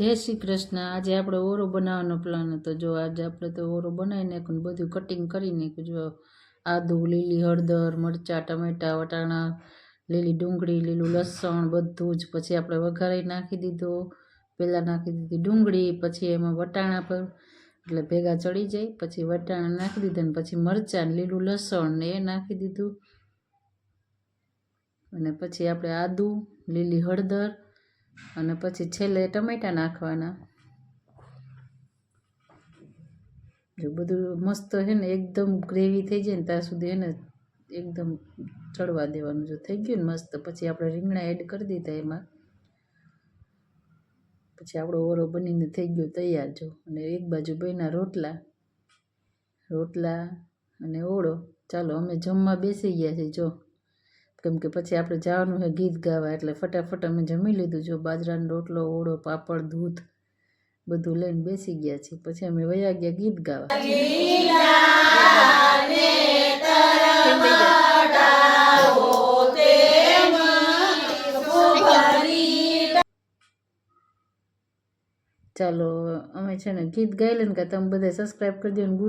જય શ્રી કૃષ્ણ. આજે આપણે ઓરો બનાવવાનો પ્લાન હતો. જો આજે આપણે તો ઓરો બનાવી નાખ્યું બધું કટિંગ કરી નાખ્યું. જો આદુ, લીલી, હળદર, મરચાં, ટમેટાં, વટાણા, લીલી ડુંગળી, લીલું લસણ બધું જ પછી આપણે વઘારી નાખી દીધું. પહેલાં નાખી દીધી ડુંગળી, પછી એમાં વટાણા પર એટલે ભેગા ચડી જાય. પછી વટાણા નાખી દીધા ને પછી મરચાં લીલું લસણ ને એ નાખી દીધું. અને પછી આપણે આદું, લીલી હળદર અને પછી છેલ્લે ટમેટાં નાખવાના. જો બધું મસ્ત છે ને, એકદમ ગ્રેવી થઈ જાય ને, ત્યાં સુધી એને એકદમ ચડવા દેવાનું. જો થઈ ગયું ને મસ્ત, પછી આપણે રીંગણા એડ કરી દીધા એમાં. પછી આપણો ઓરો બનીને થઈ ગયો તૈયાર, જો. અને એક બાજુ બન્યા રોટલા. રોટલા અને ઓળો. ચાલો, અમે જમવા બેસી ગયા છીએ જો. કેમ કે પછી આપણે જવાનું છે ગીત ગાવા એટલે ફટાફટ અમે જમી લીધું. જો બાજરાનો રોટલો ઓળો પાપડ દૂધ બધું લઈને બેસી ગયા છીએ. પછી અમે વયા ગયા ગીત ગાવા. ચાલો અમે છે ને ગીત ગાઈ લઈને કે તમે બધા સબસ્ક્રાઈબ કરી દો ને ગુડ